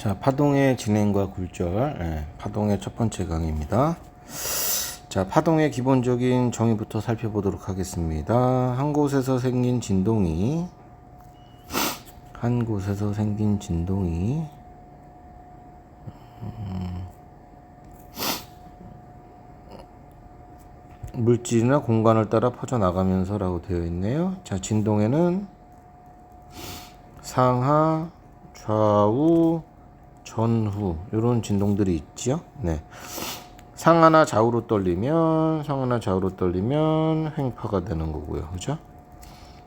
자, 파동의 진행과 굴절, 예, 파동의 첫 번째 강의입니다. 자, 파동의 기본적인 정의부터 살펴보도록 하겠습니다. 한 곳에서 생긴 진동이, 한 곳에서 생긴 진동이, 음, 물질이나 공간을 따라 퍼져나가면서라고 되어 있네요. 자, 진동에는 상하, 좌우, 전후 이런 진동들이 있죠. 네. 상하나 좌우로 떨리면 상하나 좌우로 떨리면 횡파가 되는 거고요. 그죠?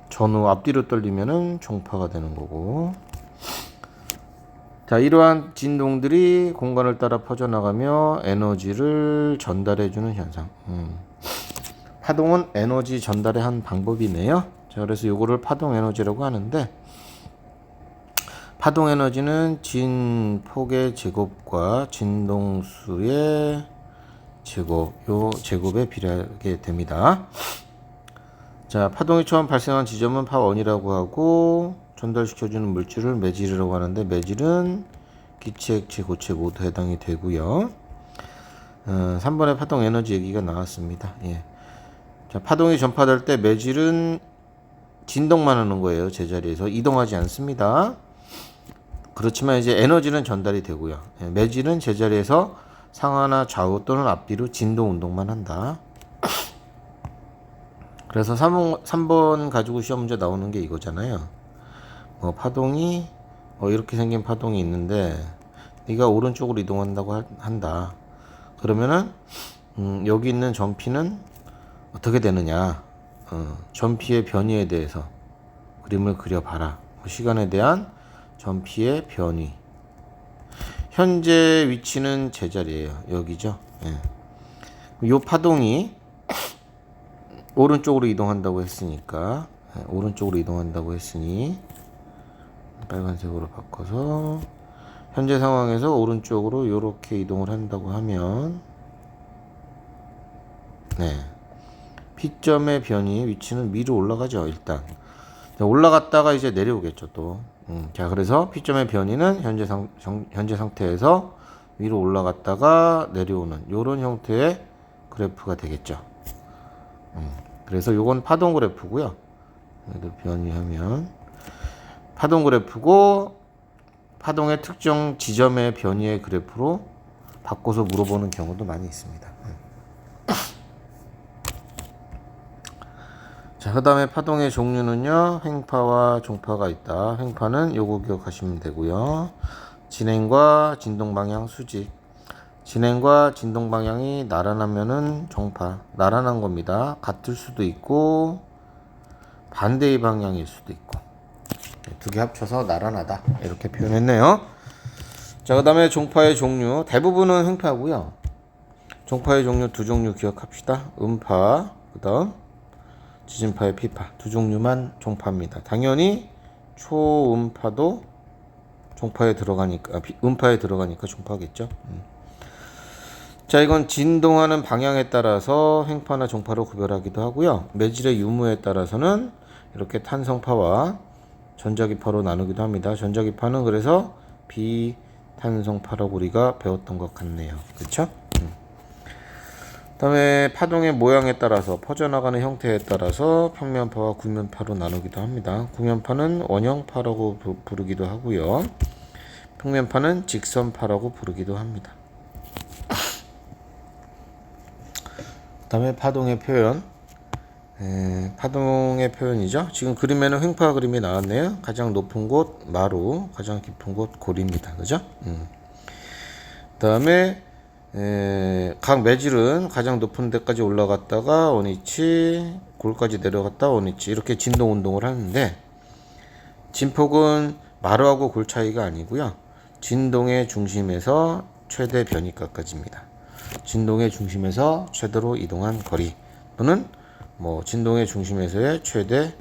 전후 앞뒤로 떨리면은 종파가 되는 거고. 자, 이러한 진동들이 공간을 따라 퍼져나가며 에너지를 전달해 주는 현상. 음. 파동은 에너지 전달의 한 방법이네요. 자, 그래서 요거를 파동 에너지라고 하는데 파동 에너지는 진폭의 제곱과 진동수의 제곱, 요 제곱에 비례하게 됩니다. 자, 파동이 처음 발생한 지점은 파1이라고 하고 전달시켜주는 물질을 매질이라고 하는데 매질은 기체, 액체, 고체 모두 해당이 되고요. 어, 3번에 파동 에너지 얘기가 나왔습니다. 예. 자, 파동이 전파될 때 매질은 진동만 하는 거예요. 제자리에서 이동하지 않습니다. 그렇지만 이제 에너지는 전달이 되고요. 예, 매질은 제자리에서 상하나 좌우 또는 앞뒤로 진동 운동만 한다. 그래서 3번, 3번 가지고 시험 문제 나오는 게 이거잖아요. 뭐 파동이 어, 이렇게 생긴 파동이 있는데 네가 오른쪽으로 이동한다고 하- 한다. 그러면은 음, 여기 있는 전피는 어떻게 되느냐? 어, 전피의 변이에 대해서 그림을 그려봐라. 그 시간에 대한 전피의 변이. 현재 위치는 제자리예요. 여기죠. 예. 요 파동이 오른쪽으로 이동한다고 했으니까 예, 오른쪽으로 이동한다고 했으니 빨간색으로 바꿔서 현재 상황에서 오른쪽으로 이렇게 이동을 한다고 하면 네. P점의 변이 위치는 위로 올라가죠, 일단. 자, 올라갔다가 이제 내려오겠죠, 또. 음, 자, 그래서 P점의 변이는 현재 상, 정- 현재 상태에서 위로 올라갔다가 내려오는 요런 형태의 그래프가 되겠죠. 음, 그래서 요건 파동 그래프고요. 변이하면 파동 그래프고 파동의 특정 지점의 변이의 그래프로 바꿔서 물어보는 경우도 많이 있습니다. 음. 자, 그 다음에 파동의 종류는요, 횡파와 종파가 있다. 횡파는 요거 기억하시면 되고요. 진행과 진동 방향 수직. 진행과 진동 방향이 나란하면은 종파. 나란한 겁니다. 같을 수도 있고, 반대의 방향일 수도 있고. 두 개 합쳐서 나란하다. 이렇게 표현했네요. 자, 그 다음에 종파의 종류. 대부분은 횡파고요. 종파의 종류 두 종류 기억합시다. 음파, 그 다음 지진파의 피파 두 종류만 종파입니다. 당연히 초음파도 종파에 들어가니까 아, 피- 음파에 들어가니까 종파겠죠. 음. 자 이건 진동하는 방향에 따라서 횡파나 종파로 구별하기도 하고요. 매질의 유무에 따라서는 이렇게 탄성파와 전자기파로 나누기도 합니다. 전자기파는 그래서 비탄성파라고 우리가 배웠던 것 같네요. 그렇죠? 그다음에 파동의 모양에 따라서 퍼져나가는 형태에 따라서 평면파와 구면파로 나누기도 합니다. 구면파는 원형파라고 부- 부르기도 하고요. 평면파는 직선파라고 부르기도 합니다. 그다음에 파동의 표현. 에, 파동의 표현이죠. 지금 그림에는 횡파 그림이 나왔네요. 가장 높은 곳 마루, 가장 깊은 곳 고리입니다. 그죠? 음. 그다음에 에, 각 매질은 가장 높은 데까지 올라갔다가 원위치, 골까지 내려갔다 원위치 이렇게 진동 운동을 하는데 진폭은 마루하고 골 차이가 아니고요. 진동의 중심에서 최대 변이가까지입니다. 진동의 중심에서 최대로 이동한 거리 또는 뭐 진동의 중심에서의 최대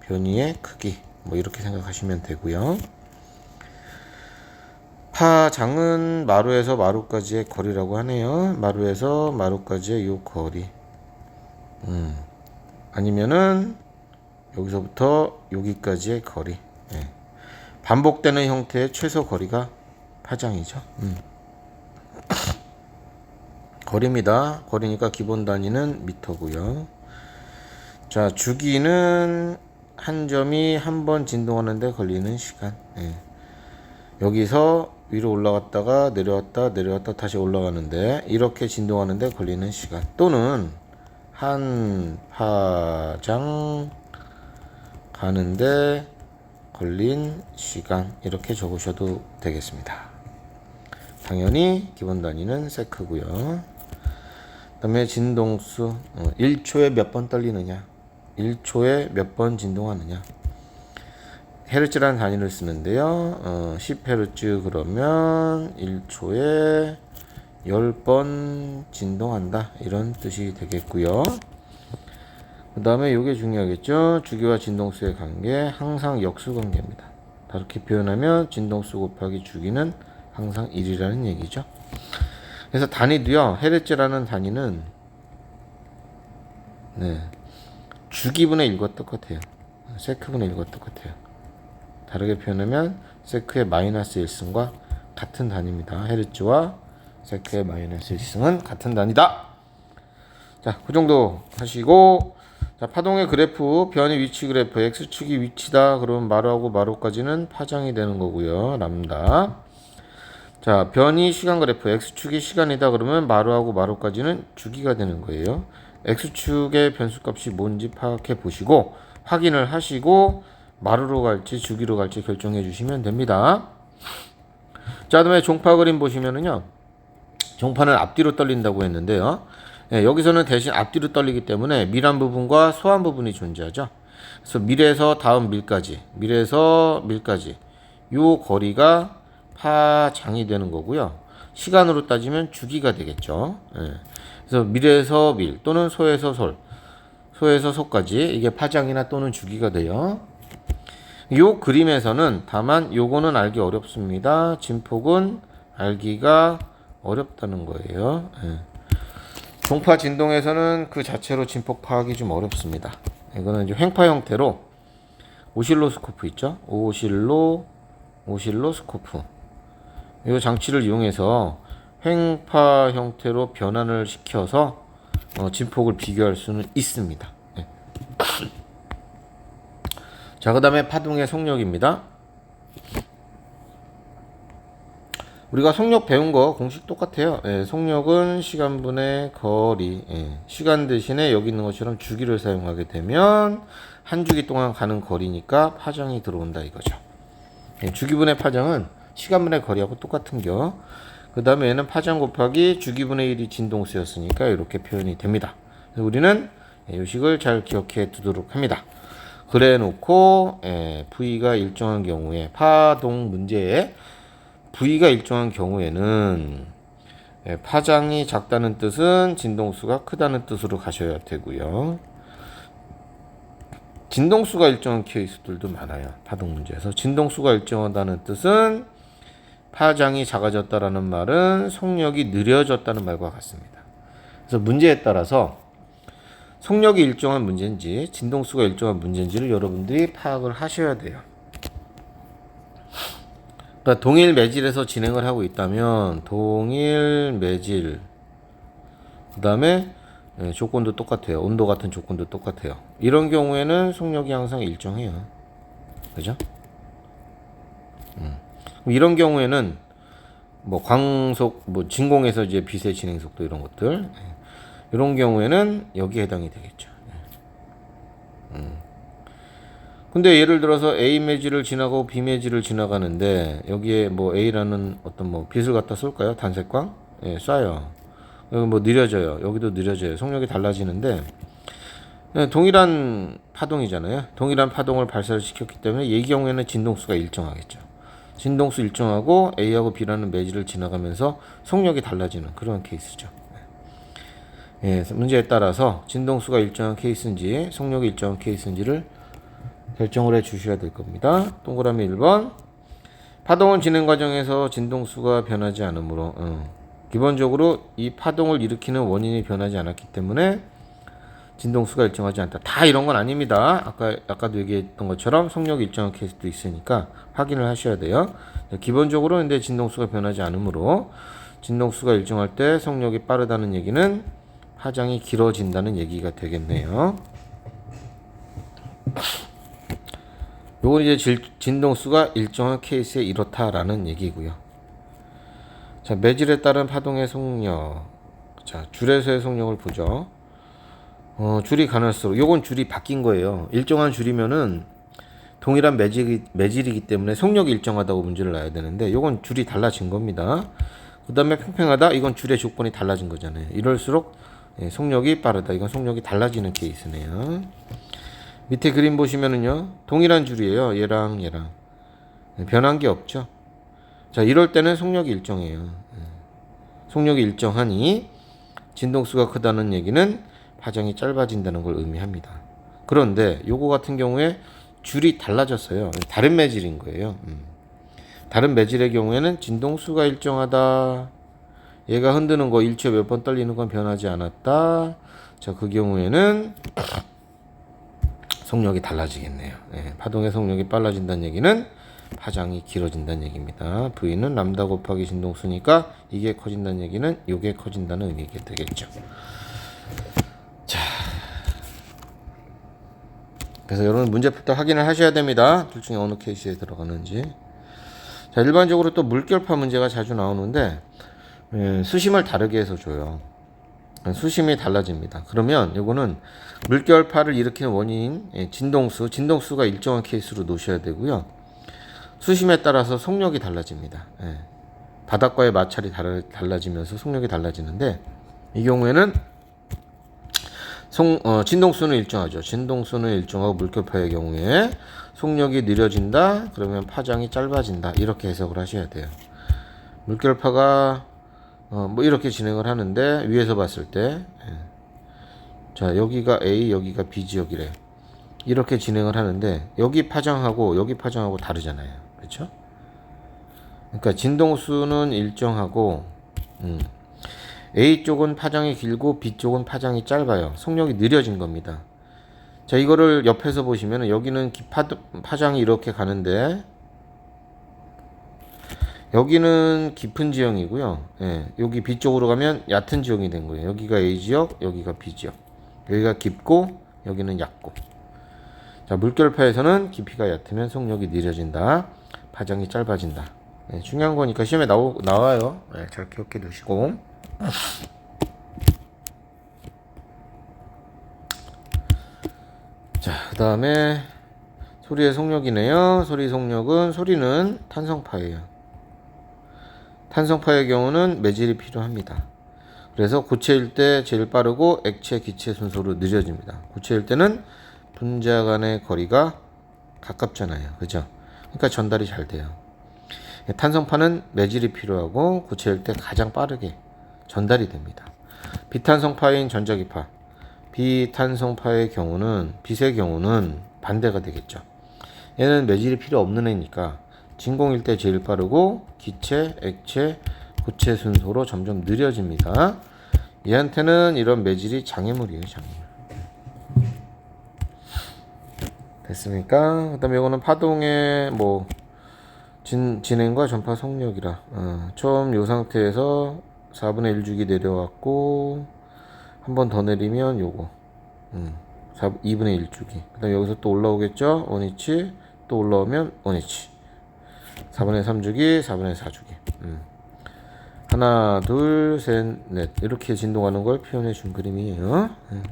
변이의 크기 뭐 이렇게 생각하시면 되고요. 파장은 마루에서 마루까지의 거리라고 하네요. 마루에서 마루까지의 요 거리. 음. 아니면은 여기서부터 여기까지의 거리. 예. 반복되는 형태의 최소 거리가 파장이죠. 음. 거리입니다. 거리니까 기본 단위는 미터고요. 자, 주기는 한 점이 한 번 진동하는데 걸리는 시간. 예. 여기서 위로 올라갔다가 내려왔다 내려왔다 다시 올라가는데 이렇게 진동하는데 걸리는 시간 또는 한 파장 가는데 걸린 시간 이렇게 적으셔도 되겠습니다. 당연히 기본 단위는 세크고요. 그다음에 진동수 어, 1초에 몇 번 떨리느냐 1초에 몇 번 진동하느냐 헤르츠라는 단위를 쓰는데요. 어, 10헤르츠 그러면 1초에 10번 진동한다. 이런 뜻이 되겠고요. 그 다음에 이게 중요하겠죠. 주기와 진동수의 관계 항상 역수 관계입니다. 다르게 표현하면 진동수 곱하기 주기는 항상 1이라는 얘기죠. 그래서 단위도요. 헤르츠라는 단위는 네. 주기분의 1과 똑같아요. 세크분의 1과 똑같아요. 다르게 표현하면 세크의 마이너스 1승과 같은 단위입니다. 헤르츠와 세크의 마이너스 1승은 같은 단위다. 자, 그 정도 하시고 자, 파동의 그래프, 변의 위치 그래프, x축이 위치다. 그러면 마루하고 마루까지는 파장이 되는 거고요. 람다. 자, 변이 시간 그래프, x축이 시간이다. 그러면 마루하고 마루까지는 주기가 되는 거예요. x축의 변수값이 뭔지 파악해 보시고 확인을 하시고 마루로 갈지 주기로 갈지 결정해 주시면 됩니다. 자, 그다음에 종파 그림 보시면은요. 종파는 앞뒤로 떨린다고 했는데요. 예, 여기서는 대신 앞뒤로 떨리기 때문에 밀한 부분과 소한 부분이 존재하죠. 그래서 밀에서 다음 밀까지, 밀에서 밀까지 요 거리가 파장이 되는 거고요. 시간으로 따지면 주기가 되겠죠. 예. 그래서 밀에서 밀 또는 소에서 솔, 소에서 소까지 이게 파장이나 또는 주기가 돼요. 요 그림에서는 다만 요거는 알기 어렵습니다. 진폭은 알기가 어렵다는 거예요. 예. 종파 진동에서는 그 자체로 진폭 파악이 좀 어렵습니다. 이거는 이제 횡파 형태로 오실로스코프 있죠? 오실로 오실로스코프 이 장치를 이용해서 횡파 형태로 변환을 시켜서 어, 진폭을 비교할 수는 있습니다. 예. 자, 그 다음에 파동의 속력입니다. 우리가 속력 배운 거 공식 똑같아요. 예, 속력은 시간분의 거리. 예, 시간 대신에 여기 있는 것처럼 주기를 사용하게 되면 한 주기 동안 가는 거리니까 파장이 들어온다 이거죠. 예, 주기분의 파장은 시간분의 거리하고 똑같은 겨. 그 다음에 얘는 파장 곱하기 주기분의 1이 진동수였으니까 이렇게 표현이 됩니다. 우리는 이 식을 잘 기억해 두도록 합니다. 그래 놓고 예, V가 일정한 경우에 파동 문제에 V가 일정한 경우에는 예, 파장이 작다는 뜻은 진동수가 크다는 뜻으로 가셔야 되고요. 진동수가 일정한 케이스들도 많아요. 파동 문제에서 진동수가 일정하다는 뜻은 파장이 작아졌다라는 말은 속력이 느려졌다는 말과 같습니다. 그래서 문제에 따라서 속력이 일정한 문제인지 진동수가 일정한 문제인지를 여러분들이 파악을 하셔야 돼요. 그러니까 동일 매질에서 진행을 하고 있다면 동일 매질 그 다음에 예, 조건도 똑같아요. 온도 같은 조건도 똑같아요. 이런 경우에는 속력이 항상 일정해요. 그죠? 음. 이런 경우에는 뭐 광속, 뭐 진공에서 이제 빛의 진행 속도 이런 것들 예. 이런 경우에는 여기에 해당이 되겠죠. 예. 음. 근데 예를 들어서 A 매질을 지나고 B 매질을 지나가는데 여기에 뭐 A라는 어떤 뭐 빛을 갖다 쏠까요? 단색광? 예, 쏴요. 여기 뭐 느려져요. 여기도 느려져요. 속력이 달라지는데 예, 동일한 파동이잖아요. 동일한 파동을 발사를 시켰기 때문에 이 경우에는 진동수가 일정하겠죠. 진동수 일정하고 A하고 B라는 매질을 지나가면서 속력이 달라지는 그런 케이스죠. 예, 문제에 따라서 진동수가 일정한 케이스인지 속력이 일정한 케이스인지를 결정을 해 주셔야 될 겁니다. 동그라미 1번. 파동은 진행 과정에서 진동수가 변하지 않으므로 어, 기본적으로 이 파동을 일으키는 원인이 변하지 않았기 때문에 진동수가 일정하지 않다. 다 이런 건 아닙니다. 아까 아까도 얘기했던 것처럼 속력이 일정한 케이스도 있으니까 확인을 하셔야 돼요. 기본적으로 근데 진동수가 변하지 않으므로 진동수가 일정할 때 속력이 빠르다는 얘기는 파장이 길어진다는 얘기가 되겠네요. 요건 이제 질- 진동수가 일정한 케이스에 이렇다라는 얘기고요. 자, 매질에 따른 파동의 속력. 자, 줄에서의 속력을 보죠. 어, 줄이 가늘수록 요건 줄이 바뀐 거예요. 일정한 줄이면은 동일한 매질, 매질이기 때문에 속력이 일정하다고 문제를 놔야 되는데 요건 줄이 달라진 겁니다. 그 다음에 팽팽하다 이건 줄의 조건이 달라진 거잖아요. 이럴수록 예, 속력이 빠르다 이건 속력이 달라지는 케이스네요. 밑에 그림 보시면은요 동일한 줄이에요. 얘랑 얘랑 예, 변한 게 없죠. 자 이럴 때는 속력이 일정해요. 예. 속력이 일정하니 진동수가 크다는 얘기는 파장이 짧아진다는 걸 의미합니다. 그런데 요거 같은 경우에 줄이 달라졌어요. 다른 매질인 거예요. 음. 다른 매질의 경우에는 진동수가 일정하다. 얘가 흔드는 거 일체 몇번 떨리는 건 변하지 않았다. 자, 그 경우에는 속력이 달라지겠네요. 예, 파동의 속력이 빨라진다는 얘기는 파장이 길어진다는 얘기입니다. V는 람다 곱하기 진동수니까 이게 커진다는 얘기는 이게 커진다는 의미가 되겠죠. 그래서 여러분 문제부터 확인을 하셔야 됩니다. 둘 중에 어느 케이스에 들어가는지. 자, 일반적으로 또 물결파 문제가 자주 나오는데 예, 수심을 다르게 해서 줘요. 수심이 달라집니다. 그러면 이거는 물결파를 일으키는 원인인 예, 진동수, 진동수가 일정한 케이스로 놓으셔야 되고요. 수심에 따라서 속력이 달라집니다. 예. 바닥과의 마찰이 달라, 달라지면서 속력이 달라지는데 이 경우에는 송, 어, 진동수는 일정하죠. 진동수는 일정하고 물결파의 경우에 속력이 느려진다. 그러면 파장이 짧아진다. 이렇게 해석을 하셔야 돼요. 물결파가 어, 뭐 이렇게 진행을 하는데 위에서 봤을 때 예. 자, 여기가 A, 여기가 B 지역이래. 이렇게 진행을 하는데 여기 파장하고 여기 파장하고 다르잖아요. 그렇죠? 그러니까 진동수는 일정하고 음, A 쪽은 파장이 길고 B 쪽은 파장이 짧아요. 속력이 느려진 겁니다. 자, 이거를 옆에서 보시면 여기는 기- 파, 파장이 이렇게 가는데 여기는 깊은 지형이고요. 예, 여기 B 쪽으로 가면 얕은 지형이 된 거예요. 여기가 A 지역, 여기가 B 지역. 여기가 깊고 여기는 얕고. 자, 물결파에서는 깊이가 얕으면 속력이 느려진다. 파장이 짧아진다. 예, 중요한 거니까 시험에 나오, 나와요. 예, 잘 기억해 두시고. 자, 그 다음에 소리의 속력이네요. 소리 속력은 소리는 탄성파예요. 탄성파의 경우는 매질이 필요합니다. 그래서 고체일 때 제일 빠르고 액체, 기체 순서로 느려집니다. 고체일 때는 분자 간의 거리가 가깝잖아요. 그죠? 그러니까 전달이 잘 돼요. 탄성파는 매질이 필요하고 고체일 때 가장 빠르게 전달이 됩니다. 비탄성파인 전자기파, 비탄성파의 경우는 빛의 경우는 반대가 되겠죠. 얘는 매질이 필요 없는 애니까 진공일 때 제일 빠르고 기체, 액체, 고체 순서로 점점 느려집니다. 얘한테는 이런 매질이 장애물이에요, 장애물. 됐습니까? 그 다음에 이거는 파동의 뭐 진, 진행과 전파 속력이라 어, 처음 요 상태에서 4분의 1 주기 내려왔고 한 번 더 내리면 요거 음, 4, 2분의 1 주기 그 다음 여기서 또 올라오겠죠 원위치 또 올라오면 원위치 4분의 3주기 4분의 4주기 음. 하나 둘 셋 넷 이렇게 진동하는 걸 표현해 준 그림이에요 음.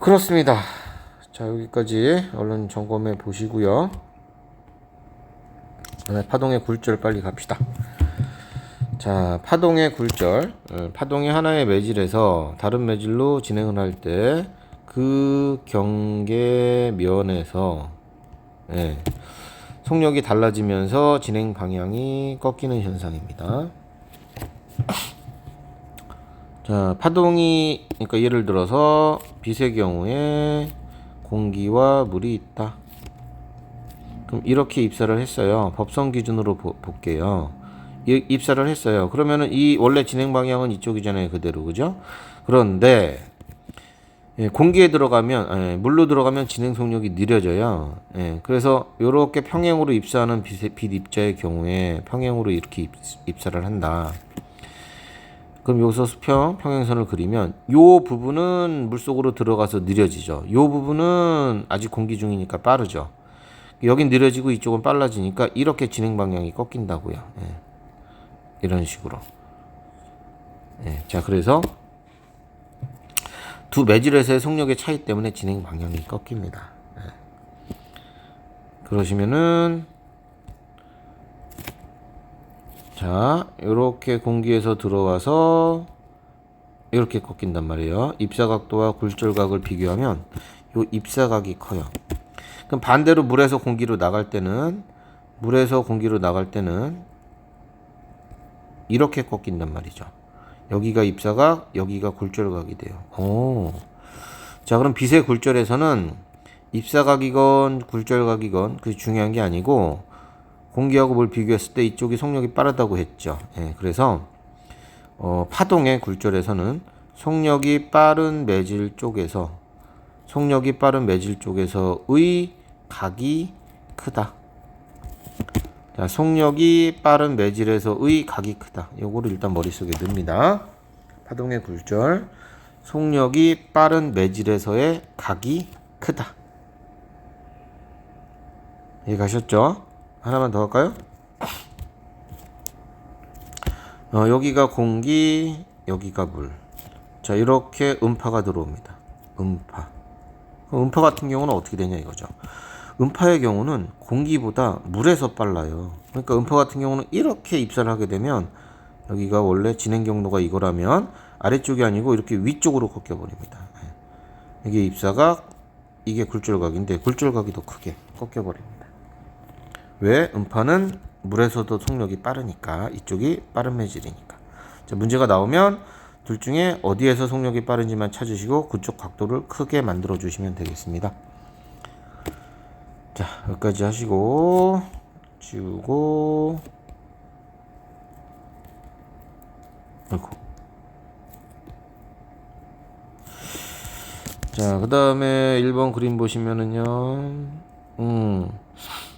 그렇습니다 자 여기까지 얼른 점검해 보시고요 네, 파동의 굴절 빨리 갑시다. 자, 파동의 굴절. 어, 파동이 하나의 매질에서 다른 매질로 진행을 할 때 그 경계면에서 예, 속력이 달라지면서 진행 방향이 꺾이는 현상입니다. 자, 파동이 그러니까 예를 들어서 빛의 경우에 공기와 물이 있다. 그럼 이렇게 입사를 했어요. 법성 기준으로 보, 볼게요. 이, 입사를 했어요. 그러면은 이 원래 진행 방향은 이쪽이잖아요. 그대로. 그죠? 그런데 예, 공기에 들어가면 예, 물로 들어가면 진행 속력이 느려져요. 예, 그래서 이렇게 평행으로 입사하는 빛, 빛 입자의 경우에 평행으로 이렇게 입, 입사를 한다. 그럼 여기서 수평 평행선을 그리면 요 부분은 물속으로 들어가서 느려지죠. 요 부분은 아직 공기 중이니까 빠르죠. 여긴 느려지고 이쪽은 빨라지니까 이렇게 진행 방향이 꺾인다고요. 예. 이런 식으로. 예. 자, 그래서 두 매질에서의 속력의 차이 때문에 진행 방향이 꺾입니다. 예. 그러시면은 자, 이렇게 공기에서 들어와서 이렇게 꺾인단 말이에요. 입사각도와 굴절각을 비교하면 요 입사각이 커요. 그럼 반대로 물에서 공기로 나갈 때는 물에서 공기로 나갈 때는 이렇게 꺾인단 말이죠. 여기가 입사각, 여기가 굴절각이 돼요. 오. 자, 그럼 빛의 굴절에서는 입사각이건 굴절각이건 그게 중요한 게 아니고 공기하고 뭘 비교했을 때 이쪽이 속력이 빠르다고 했죠. 예, 그래서 어, 파동의 굴절에서는 속력이 빠른 매질 쪽에서 속력이 빠른 매질 쪽에서의 각이 크다. 자, 속력이 빠른 매질에서 의 각이 크다. 요거를 일단 머릿속에 넣습니다. 파동의 굴절. 속력이 빠른 매질에서의 각이 크다. 이해 가셨죠? 하나만 더 할까요? 어, 여기가 공기, 여기가 물. 자, 이렇게 음파가 들어옵니다. 음파. 음파 같은 경우는 어떻게 되냐 이거죠. 음파의 경우는 공기보다 물에서 빨라요. 그러니까 음파 같은 경우는 이렇게 입사를 하게 되면 여기가 원래 진행 경로가 이거라면 아래쪽이 아니고 이렇게 위쪽으로 꺾여 버립니다. 예. 이게 입사각, 이게 굴절각인데 굴절각이 더 크게 꺾여 버립니다. 왜? 음파는 물에서도 속력이 빠르니까 이쪽이 빠른 매질이니까. 자, 문제가 나오면 둘 중에 어디에서 속력이 빠른지만 찾으시고 그쪽 각도를 크게 만들어 주시면 되겠습니다. 자, 여기까지 하시고 지우고 아이고. 자, 그 다음에 1번 그림 보시면은요, 음,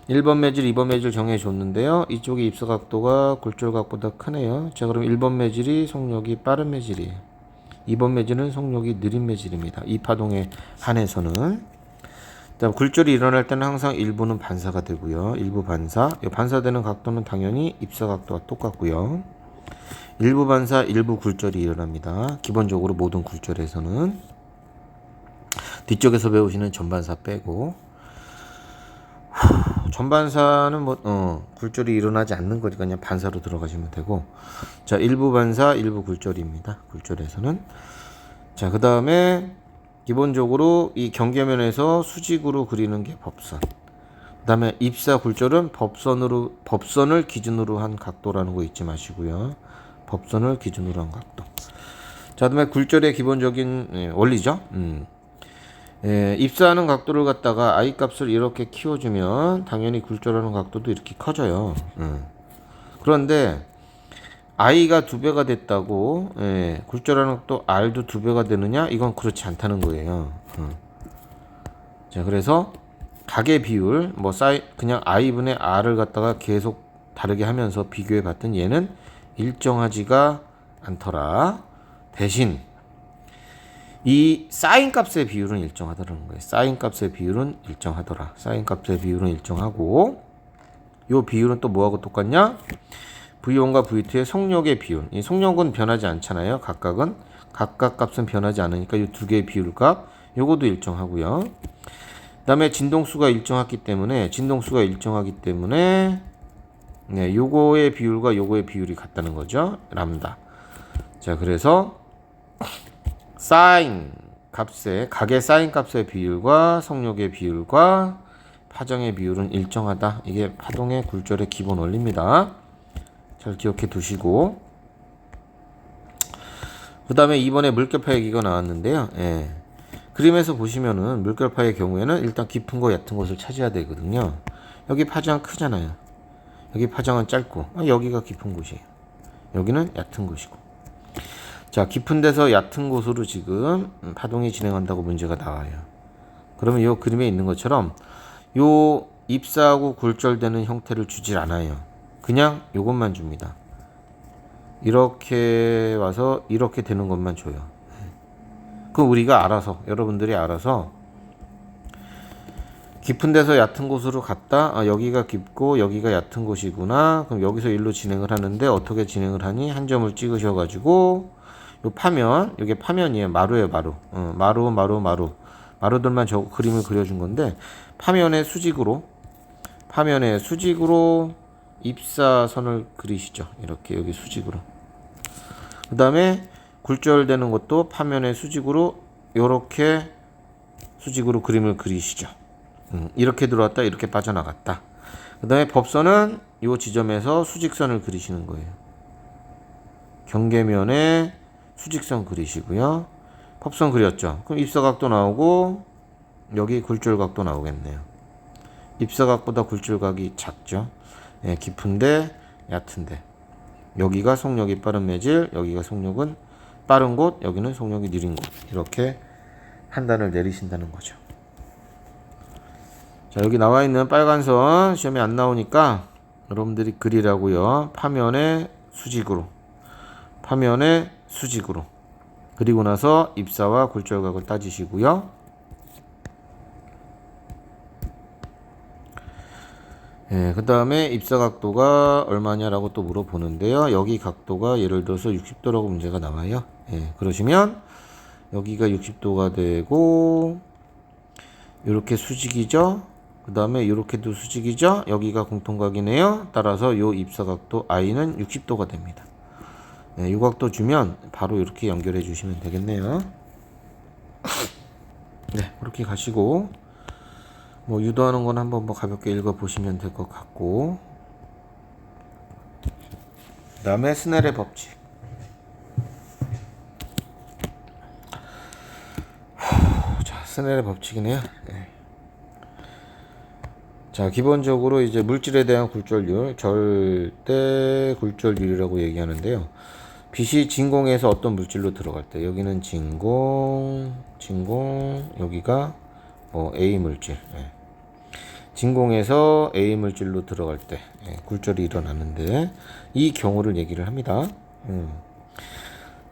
1번 매질, 2번 매질 정해줬는데요. 이쪽의 입사 각도가 굴절각보다 크네요. 자, 그럼 1번 매질이 속력이 빠른 매질이에요. 2번 매질은 속력이 느린 매질입니다. 이 파동에 한해서는. 다음 굴절이 일어날 때는 항상 일부는 반사가 되고요. 일부 반사. 이 반사되는 각도는 당연히 입사 각도와 똑같고요. 일부 반사, 일부 굴절이 일어납니다. 기본적으로 모든 굴절에서는 뒤쪽에서 배우시는 전반사 빼고 전반사는 뭐 어, 굴절이 일어나지 않는 거니까 그냥 반사로 들어가시면 되고 자 일부 반사 일부 굴절입니다 굴절에서는 자 그 다음에 기본적으로 이 경계면에서 수직으로 그리는 게 법선 그 다음에 입사 굴절은 법선으로 법선을 기준으로 한 각도라는 거 잊지 마시고요 법선을 기준으로 한 각도 자 그 다음에 굴절의 기본적인 예, 원리죠 음. 예, 입사하는 각도를 갖다가 i 값을 이렇게 키워주면 당연히 굴절하는 각도도 이렇게 커져요. 음. 그런데 i가 두 배가 됐다고 예, 굴절하는 각도 r도 두 배가 되느냐? 이건 그렇지 않다는 거예요. 음. 자, 그래서 각의 비율 뭐 사이 그냥 i분의 r을 갖다가 계속 다르게 하면서 비교해 봤더니 얘는 일정하지가 않더라. 대신 이 사인 값의 비율은 일정하더라는 거예요. 사인 값의 비율은 일정하더라. 사인 값의 비율은 일정하고 요 비율은 또 뭐하고 똑같냐? V1과 V2의 속력의 비율. 이 속력은 변하지 않잖아요. 각각은 각각 값은 변하지 않으니까 이 두 개의 비율 값 요것도 일정하고요. 그다음에 진동수가 일정하기 때문에 진동수가 일정하기 때문에 네, 요거의 비율과 요거의 비율이 같다는 거죠. 람다. 자, 그래서 사인 값의 각의 사인 값의 비율과 속력의 비율과 파정의 비율은 일정하다. 이게 파동의 굴절의 기본 원리입니다. 잘 기억해 두시고 그 다음에 이번에 물결파 얘기가 나왔는데요. 예. 그림에서 보시면은 물결파의 경우에는 일단 깊은 거 얕은 곳을 찾아야 되거든요. 여기 파장 크잖아요. 여기 파장은 짧고 아, 여기가 깊은 곳이에요. 여기는 얕은 곳이고 자, 깊은 데서 얕은 곳으로 지금 음, 파동이 진행한다고 문제가 나와요. 그러면 이 그림에 있는 것처럼 요 입사하고 굴절되는 형태를 주질 않아요. 그냥 요것만 줍니다. 이렇게 와서 이렇게 되는 것만 줘요. 그 우리가 알아서 여러분들이 알아서 깊은 데서 얕은 곳으로 갔다. 아, 여기가 깊고 여기가 얕은 곳이구나. 그럼 여기서 일로 진행을 하는데 어떻게 진행을 하니? 한 점을 찍으셔 가지고 요 파면 이게 파면이에요. 마루예요, 마루. 어, 마루, 마루, 마루. 마루들만 저 그림을 그려 준 건데 파면의 수직으로 파면의 수직으로 입사선을 그리시죠. 이렇게 여기 수직으로. 그 다음에 굴절되는 것도 파면의 수직으로 이렇게 수직으로 그림을 그리시죠. 음, 이렇게 들어왔다 이렇게 빠져나갔다. 그 다음에 법선은 이 지점에서 수직선을 그리시는 거예요. 경계면에 수직선 그리시고요. 법선 그렸죠. 그럼 입사각도 나오고 여기 굴절각도 나오겠네요. 입사각보다 굴절각이 작죠. 예, 깊은데 얕은데 여기가 속력이 빠른 매질, 여기가 속력은 빠른 곳, 여기는 속력이 느린 곳 이렇게 판단을 내리신다는 거죠. 자 여기 나와 있는 빨간 선 시험에 안 나오니까 여러분들이 그리라고요. 파면의 수직으로 파면의 수직으로 그리고 나서 입사와 굴절각을 따지시고요. 예, 그 다음에 입사 각도가 얼마냐라고 또 물어보는데요. 여기 각도가 예를 들어서 60도라고 문제가 나와요. 예, 그러시면 여기가 60도가 되고 이렇게 수직이죠. 그 다음에 이렇게도 수직이죠. 여기가 공통각이네요. 따라서 요 입사 각도 i는 60도가 됩니다. 네, 이 각도 주면 바로 이렇게 연결해 주시면 되겠네요. 네, 그렇게 가시고 뭐 유도하는 건 한번 뭐 가볍게 읽어 보시면 될 것 같고 그다음에 스넬의 법칙. 자, 스넬의 법칙이네요. 네. 자, 기본적으로 이제 물질에 대한 굴절률, 절대 굴절률이라고 얘기하는데요. 빛이 진공에서 어떤 물질로 들어갈 때, 여기는 진공, 진공, 여기가 뭐 A 물질. 예. 진공에서 A 물질로 들어갈 때 예, 굴절이 일어나는데 이 경우를 얘기를 합니다. 음.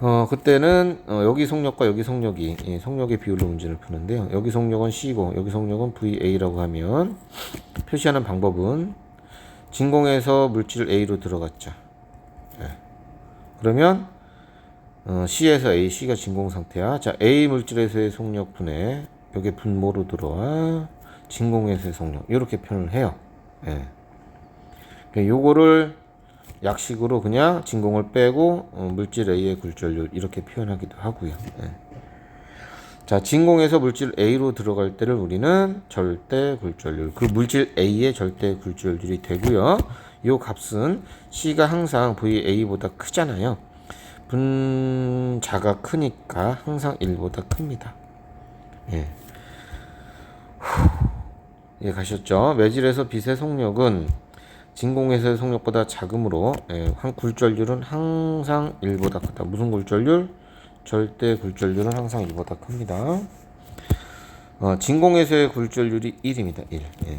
어, 그때는 어, 여기 속력과 여기 속력이 예, 속력의 비율로 문제를 푸는데요. 여기 속력은 C고 여기 속력은 VA라고 하면 표시하는 방법은 진공에서 물질 A로 들어갔죠. 예. 그러면 어, C에서 A, C가 진공 상태야. 자, A 물질에서의 속력 분해 여기 분모로 들어와 진공에서의 속력 이렇게 표현을 해요. 예. 그러니까 요거를 약식으로 그냥 진공을 빼고 어, 물질 A의 굴절률 이렇게 표현하기도 하고요. 예. 자, 진공에서 물질 A로 들어갈 때를 우리는 절대 굴절률, 그 물질 A의 절대 굴절률이 되고요. 요 값은 C가 항상 VA보다 크잖아요. 분자가 크니까 항상 1보다 큽니다. 예. 예, 가셨죠? 매질에서 빛의 속력은 진공에서의 속력보다 작으므로 예, 한 굴절률은 항상 1보다 크다. 무슨 굴절률? 절대 굴절률은 항상 1보다 큽니다. 어, 진공에서의 굴절률이 1입니다. 1. 예.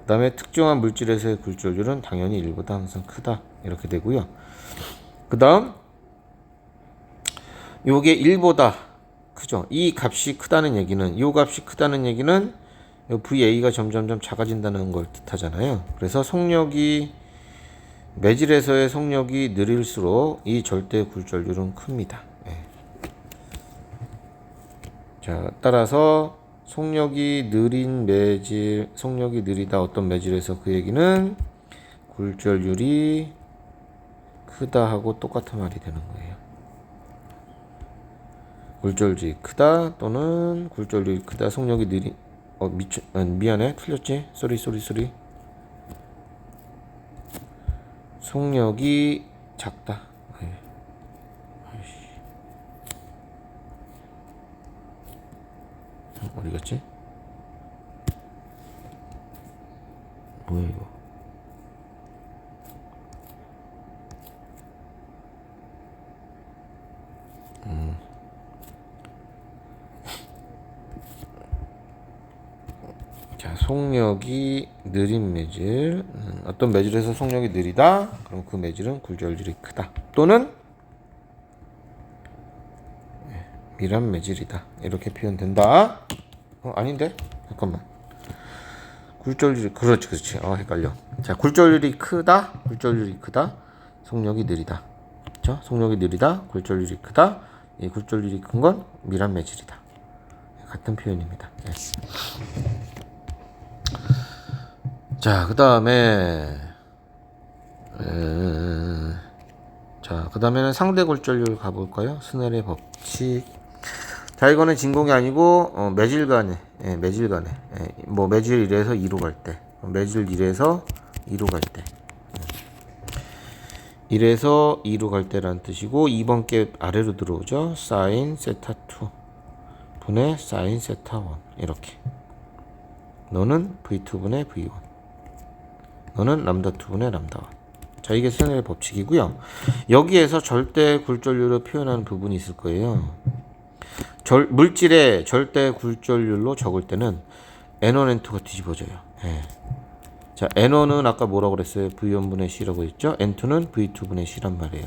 그 다음에 특정한 물질에서의 굴절률은 당연히 1보다 항상 크다. 이렇게 되고요. 그 다음 요게 1보다 크죠. 이 값이 크다는 얘기는 이 값이 크다는 얘기는 VA가 점점점 작아진다는 걸 뜻하잖아요. 그래서 속력이 매질에서의 속력이 느릴수록 이 절대 굴절률은 큽니다. 예. 자, 따라서 속력이 느린 매질, 속력이 느리다 어떤 매질에서 그 얘기는 굴절률이 크다 하고 똑같은 말이 되는 거예요. 굴절률이 크다 또는 굴절률이 크다 속력이 느린 어 미쳐 아, 미안해. 틀렸지? 쏘리 쏘리 쏘리. 속력이 작다 네. 아이씨. 어디 갔지 뭐야 이거 느린 매질. 음, 어떤 매질에서 속력이 느리다? 그럼 그 매질은 굴절률이 크다. 또는 예, 미란 매질이다. 이렇게 표현된다. 어, 아닌데? 잠깐만. 굴절률이 그렇지 그렇지. 어 헷갈려. 자, 굴절률이 크다. 굴절률이 크다. 속력이 느리다. 그렇죠? 속력이 느리다. 굴절률이 크다. 이 굴절률이 큰 건 미란 매질이다. 같은 표현입니다. 예. 자, 그 다음에, 자, 그 다음에는 상대 굴절률 가볼까요? 스넬의 법칙. 자, 이거는 진공이 아니고, 어, 매질간에, 예, 매질간에, 예, 뭐, 매질 1에서 2로 갈 때, 매질 1에서 2로 갈 때. 1에서 2로 갈 때라는 뜻이고, 2번 게 아래로 들어오죠? 사인 세타 2 분의 사인 세타 1. 이렇게. 너는 V2분의 V1. 너는 람다 2분의 람다 1. 자, 이게 스넬의 법칙이고요. 여기에서 절대 굴절률을 표현하는 부분이 있을 거예요. 절, 물질의 절대 굴절률로 적을 때는 N1, N2가 뒤집어져요. 예. 자, N1은 아까 뭐라고 그랬어요? V1분의 C라고 했죠? N2는 V2분의 C란 말이에요.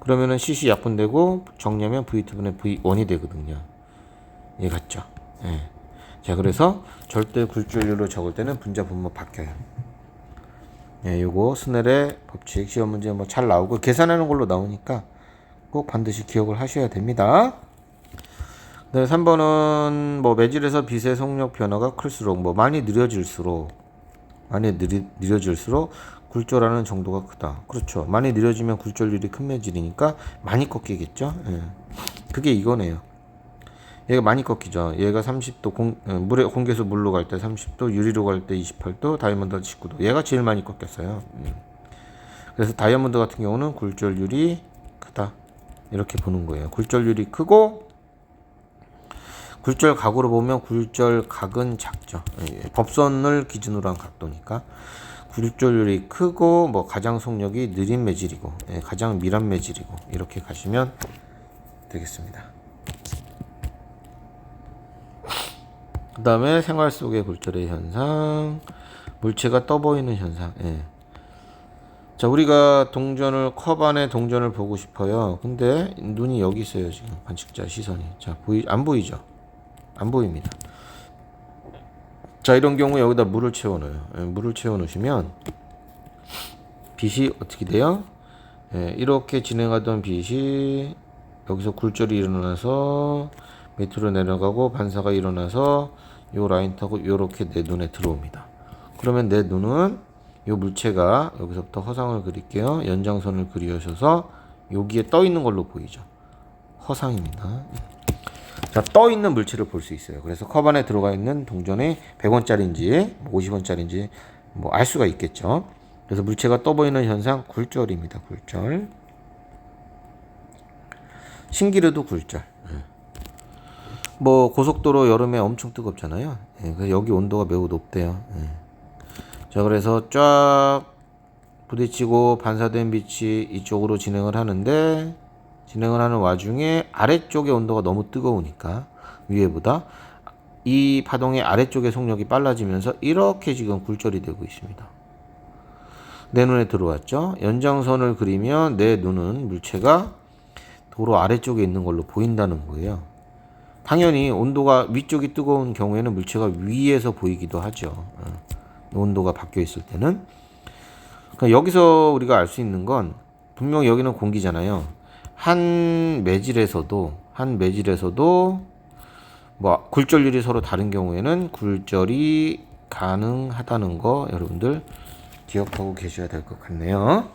그러면은 CC 약분되고 정리하면 V2분의 V1이 되거든요. 예, 같죠? 예. 자, 그래서 절대 굴절률로 적을 때는 분자 분모 바뀌어요. 예, 요거 스넬의 법칙 시험 문제 뭐 잘 나오고 계산하는 걸로 나오니까 꼭 반드시 기억을 하셔야 됩니다. 네, 3번은 뭐 매질에서 빛의 속력 변화가 클수록 뭐 많이 느려질수록 많이 느리, 느려질수록 굴절하는 정도가 크다. 그렇죠. 많이 느려지면 굴절률이 큰 매질이니까 많이 꺾이겠죠. 예. 그게 이거네요. 얘가 많이 꺾이죠. 얘가 30도 공, 어, 물에 공기에서 물로 갈 때 30도, 유리로 갈 때 28도, 다이아몬드 19도. 얘가 제일 많이 꺾였어요. 음. 그래서 다이아몬드 같은 경우는 굴절률이 크다. 이렇게 보는 거예요. 굴절률이 크고 굴절 각으로 보면 굴절 각은 작죠. 예, 법선을 기준으로 한 각도니까 굴절률이 크고 뭐 가장 속력이 느린 매질이고 예, 가장 미란 매질이고 이렇게 가시면 되겠습니다. 그 다음에 생활 속의 굴절의 현상, 물체가 떠 보이는 현상. 예. 자, 우리가 동전을 컵 안에 동전을 보고 싶어요. 근데 눈이 여기 있어요 지금 관측자 시선이. 자, 보이 안 보이죠? 안 보입니다. 자, 이런 경우 여기다 물을 채워 넣어요. 예, 물을 채워 넣으시면 빛이 어떻게 돼요? 예, 이렇게 진행하던 빛이 여기서 굴절이 일어나서 밑으로 내려가고 반사가 일어나서 요 라인 타고 요렇게 내 눈에 들어옵니다. 그러면 내 눈은 요 물체가 여기서부터 허상을 그릴게요. 연장선을 그리셔서 여기에 떠 있는 걸로 보이죠. 허상입니다. 자, 떠 있는 물체를 볼 수 있어요. 그래서 컵 안에 들어가 있는 동전이 100원짜리인지 50원짜리인지 뭐 알 수가 있겠죠. 그래서 물체가 떠 보이는 현상 굴절입니다. 굴절. 신기루도 굴절. 뭐 고속도로 여름에 엄청 뜨겁잖아요. 예, 여기 온도가 매우 높대요. 예. 자, 그래서 쫙 부딪히고 반사된 빛이 이쪽으로 진행을 하는데 진행을 하는 와중에 아래쪽의 온도가 너무 뜨거우니까 위에보다 이 파동의 아래쪽의 속력이 빨라지면서 이렇게 지금 굴절이 되고 있습니다. 내 눈에 들어왔죠. 연장선을 그리면 내 눈은 물체가 도로 아래쪽에 있는 걸로 보인다는 거예요. 당연히 온도가 위쪽이 뜨거운 경우에는 물체가 위에서 보이기도 하죠. 어, 온도가 바뀌어 있을 때는. 그러니까 여기서 우리가 알 수 있는 건 분명 여기는 공기잖아요. 한 매질에서도 한 매질에서도 뭐 굴절률이 서로 다른 경우에는 굴절이 가능하다는 거 여러분들 기억하고 계셔야 될 것 같네요.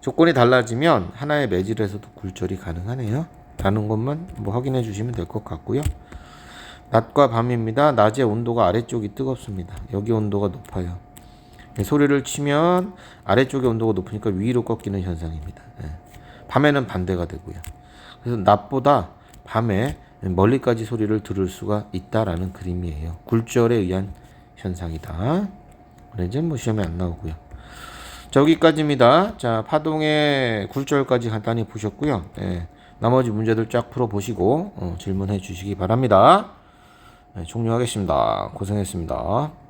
조건이 달라지면 하나의 매질에서도 굴절이 가능하네요. 라는 것만 뭐 확인해 주시면 될 것 같고요. 낮과 밤입니다. 낮에 온도가 아래쪽이 뜨겁습니다. 여기 온도가 높아요. 네, 소리를 치면 아래쪽의 온도가 높으니까 위로 꺾이는 현상입니다. 네. 밤에는 반대가 되고요. 그래서 낮보다 밤에 멀리까지 소리를 들을 수가 있다라는 그림이에요. 굴절에 의한 현상이다. 이제 뭐 시험에 안 나오고요. 자, 여기까지입니다. 자, 파동의 굴절까지 간단히 보셨고요. 예, 나머지 문제들 쫙 풀어보시고 어, 질문해 주시기 바랍니다. 네, 종료하겠습니다. 고생했습니다.